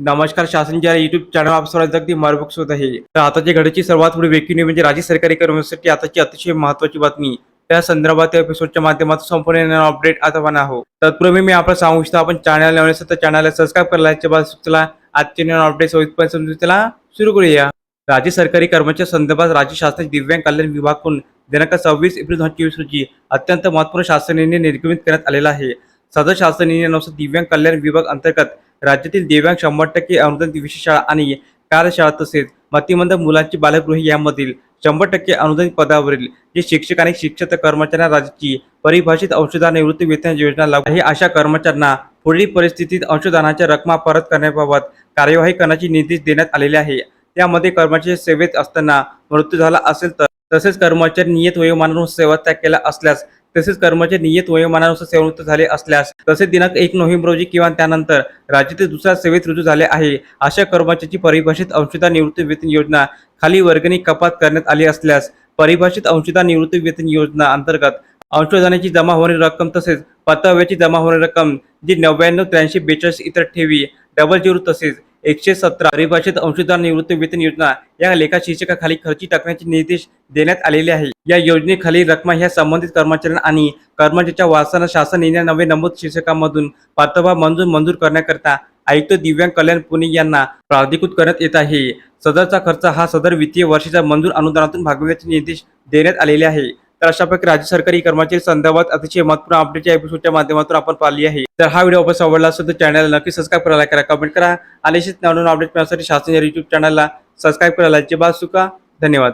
नमस्कार शासनच्या YouTube channel आप सर्वांचं अगदी मार्गदर्शक होत आहे. तर आताच्या घडीची सर्वात पुढे वेगळी न्यूज म्हणजे राज्य सरकारी कर्मचाऱ्यांसाठी आताची अतिशय महत्वाची बातमी. त्या संदर्भात या एपिसोडच्या माध्यमातून संपूर्ण अपडेट आता पण आहो तत्पूर्वी मी आपण सांगू इच्छितो आपण चॅनल नवीन असेल तर चॅनलला सबस्क्राईब करायच्या बाद चला. आजचे नवीन अपडेट सोयीपर्यंत समजून त्याला सुरू करूया. राज्य सरकारी कर्मचाऱ्या संदर्भात राज्य शासनाचे दिव्यांग कल्याण विभागाकडून दिनांक सव्वीस एप्रिल दोन हजार चोवीस रोजी अत्यंत महत्त्वपूर्ण शासन निर्णय निर्गमित करण्यात आलेला आहे. सदर शासन निर्णयानुसार दिव्यांग कल्याण विभाग अंतर्गत राज्यातील दिव्यांग शंभर टक्के अनुदान विशेष शाळा आणि कार्यशाळा तसेच मतिमंद मुलांची बालगृहे यामधील शंभर टक्के अनुदानित पदावरील जे शिक्षक आणि शिक्षक कर्मचाऱ्यांना राज्याची परिभाषित अंशदान निवृत्ती वेतन योजना लागू आहे अशा कर्मचाऱ्यांना पुढील परिस्थितीत अंशदानाच्या रकमा परत करण्याबाबत कार्यवाही करण्याचे निर्देश देण्यात आलेले आहे. त्यामध्ये कर्मचारी सेवेत असताना मृत्यू झाला असेल तर तसेच कर्मचारी नियत वयोमानानुसार सेवा त्याग केला असल्यास तसेच कर्मचारी नियत वयोमानानुसार सेवानिवृत्त झाले असल्यास तसेच दिनांक एक नोव्हेंबर रोजी किंवा त्यानंतर राज्यातील दुसऱ्या सेवेत रुजू झाले आहे अशा कर्मचाऱ्याची परिभाषित अंशदान निवृत्ती वेतन योजना खाली वर्गणी कपात करण्यात आली असल्यास परिभाषित अंशदान निवृत्ती वेतन योजना अंतर्गत अंशदानाची जमा होणारी रक्कम तसेच परताव्याची जमा होणारी रक्कम जी नव्याण्णव त्र्याऐंशी बेचाळीस इतर ठेवी डबल झिरो तसेच एकशे सतरा. परिभाषित अंशदान निवृत्ती वेतन योजना या लेखा शीर्षकाखाली खर्ची टाकण्याचे निर्देश देण्यात आलेले आहे. या योजनेखाली रकमा ह्या संबंधित कर्मचाऱ्यांना आणि कर्मचाऱ्याच्या वारसांना शासन निर्णय नवे नमूद शीर्षकामधून परतावा मंजूर मंजूर करण्याकरता आयुक्त दिव्यांग कल्याण पुणे यांना प्राधिकृत करण्यात येत आहे. सदरचा खर्च हा सदर वित्तीय वर्षाच्या मंजूर अनुदानातून भागविण्याचे निर्देश देण्यात आलेले आहे. तर अशा प्रकारे राज्य सरकारी कर्मचारी संदर्भात अतिशय महत्त्वपूर्ण अपडेटच्या एपिसोडच्या माध्यमातून आपण पाहिली आहे. तर हा व्हिडिओ आपण आवडला असेल तर चॅनलला नक्की सबस्क्राईब करायला करा कमेंट करा. आणि नवीन अपडेट मिळण्यासाठी शासन युट्यूब चॅनलला सबस्क्राईब करायला अजिबात चुका. धन्यवाद.